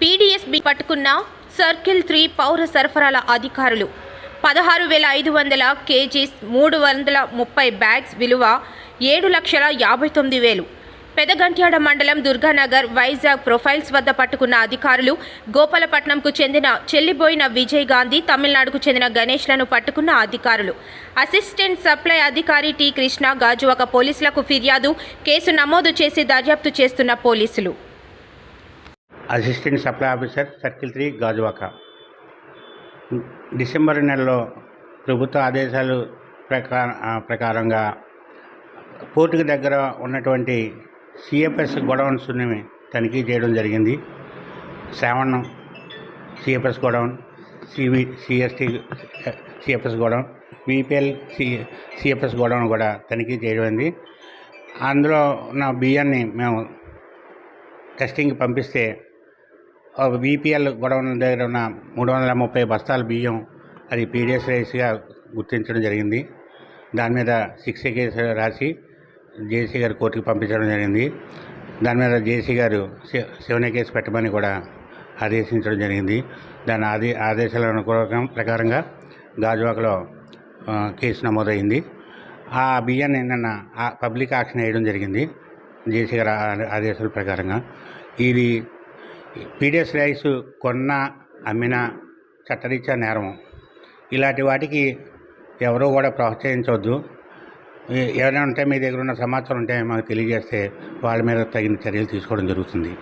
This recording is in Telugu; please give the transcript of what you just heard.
పీడీఎస్బీ పట్టుకున్న సర్కిల్ త్రీ పౌర సరఫరాల అధికారులు. పదహారు వేల ఐదు వందల కేజీస్ మూడు వందల ముప్పై బ్యాగ్స్ విలువ ఏడు లక్షల యాభై తొమ్మిది వేలు. పెదగంట్యాడ మండలం దుర్గానగర్ వైజాగ్ ప్రొఫైల్స్ వద్ద పట్టుకున్న అధికారులు గోపాలపట్నంకు చెందిన చెల్లిబోయిన విజయ్ గాంధీ తమిళనాడుకు చెందిన గణేష్లను పట్టుకున్న అధికారులు. అసిస్టెంట్ సప్లై అధికారి టి కృష్ణ గాజువాక పోలీసులకు ఫిర్యాదు కేసు నమోదు చేసి దర్యాప్తు చేస్తున్న పోలీసులు. Assistant supply officer circle three Gajuwaka. December నెలలో ప్రభుత్వ ఆదేశాలు ప్రకా ప్రకారంగా పోర్టుకు దగ్గర ఉన్నటువంటి సిఎఫ్ఎస్ గొడౌన్స్ని తనిఖీ చేయడం జరిగింది. Shravan CFS godown CV CST CFS godown VPL C CFS godown కూడా తనిఖీ చేయడం అందులో ఉన్న బియ్యాన్ని మేము టెస్టింగ్కి పంపిస్తే బీపీఎల్ గొడవల దగ్గర ఉన్న మూడు వందల ముప్పై బస్తాల బియ్యం అది పీడిఎస్ రైస్గా గుర్తించడం జరిగింది. దాని మీద శిక్ష కేసు రాసి జేసీ గారు కోర్టుకి పంపించడం జరిగింది. దాని మీద జేసీ గారు శి- శివన కేసు పెట్టమని కూడా ఆదేశించడం జరిగింది. దాని ఆదే ఆదేశాల అనుకూలం ప్రకారంగా గాజువాకలో కేసు నమోదైంది. ఆ బియ్యాన్ని నిన్న ఆ పబ్లిక్ ఆక్షన్ వేయడం జరిగింది. జేసీ గారి ఆదేశాల ప్రకారంగా. ఇది పీడిఎస్ రైస్ కొన్న అమ్మిన చట్టరీత్యా నేరం ఇలాంటి వాటికి ఎవరూ కూడా ప్రోత్సహించవద్దు. ఎవరైనా ఏమైనా ఉంటే మీ దగ్గర ఉన్న సమాచారం ఉంటే మాకు తెలియజేస్తే వాళ్ళ మీద తగిన చర్యలు తీసుకోవడం జరుగుతుంది.